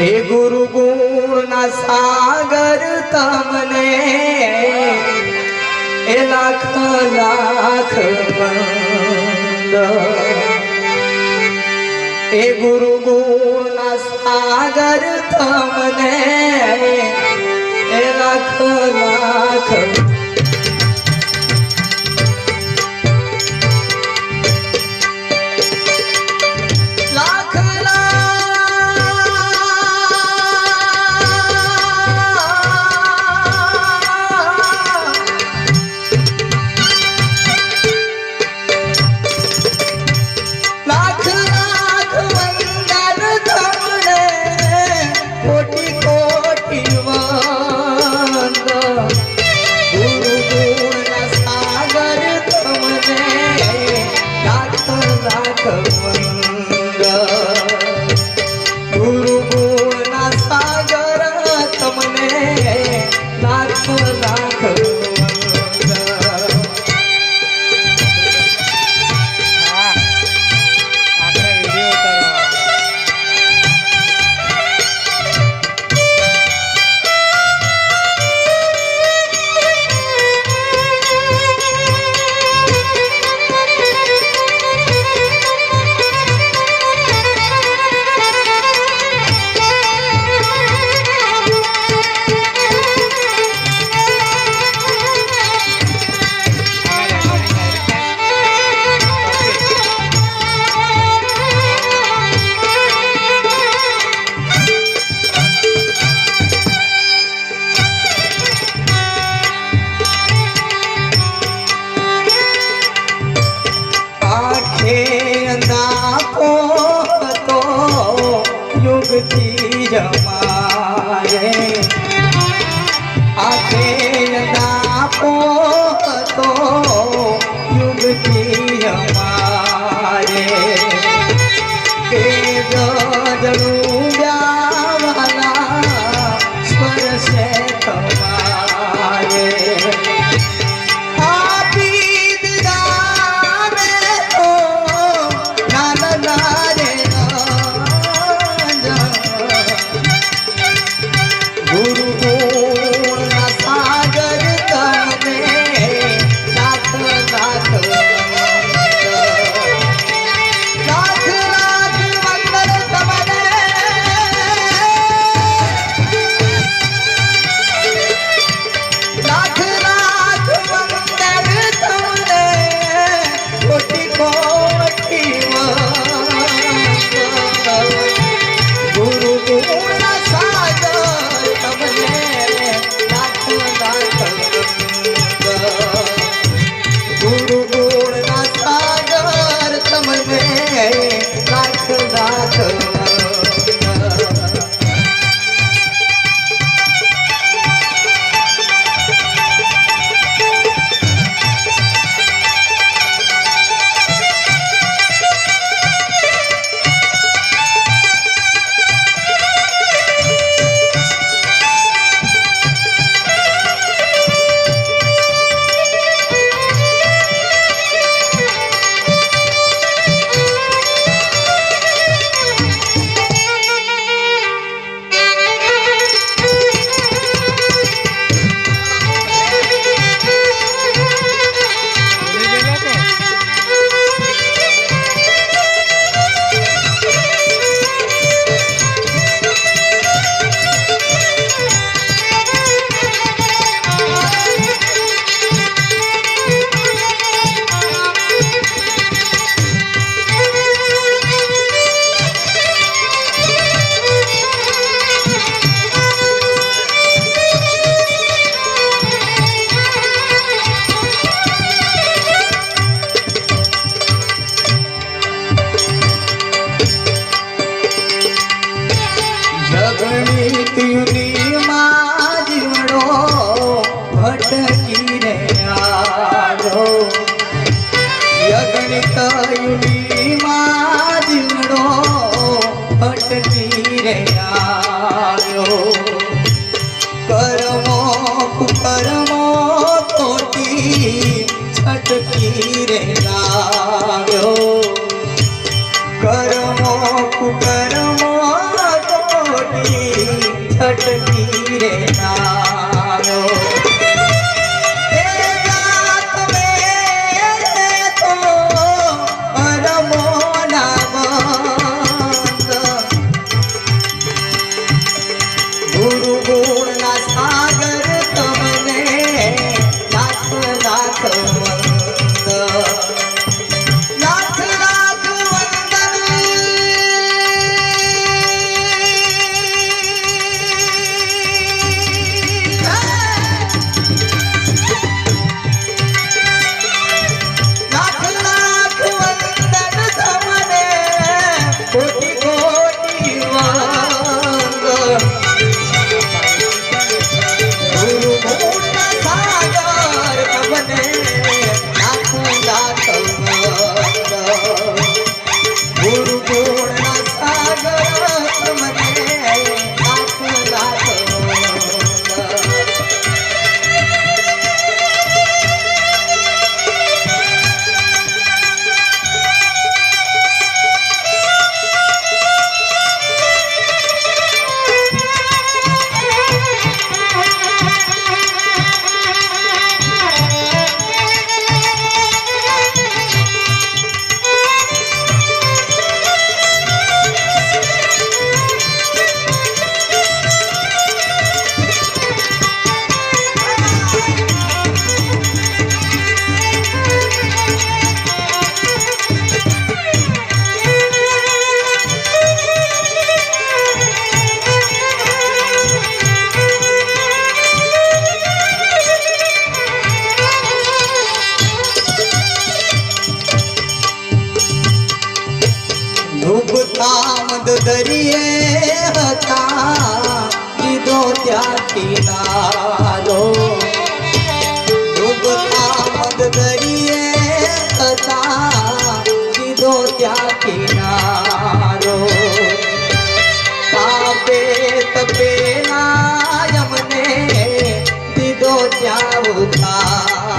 હે ગુરુ ગુણ ના સાગર તમને. એ લાખ લાખ એ ગુરુ ગુણ ના સાગર તમને. એ લાખ લાખ કાઠે નાપો તો યુગથી જમાય ગણિતયુની માજડો અટકી રે આવ્યો કરમો કુકર્મો કોટી છટકી રે આવ્યો નગરીએ હતા. દીધો ત્યાંથી નારો ડૂબતા મગદરીએ હતા. દીધો ત્યાંથી નારો તાપે તપે ના યમને દીધો ત્યાં ઉતાર.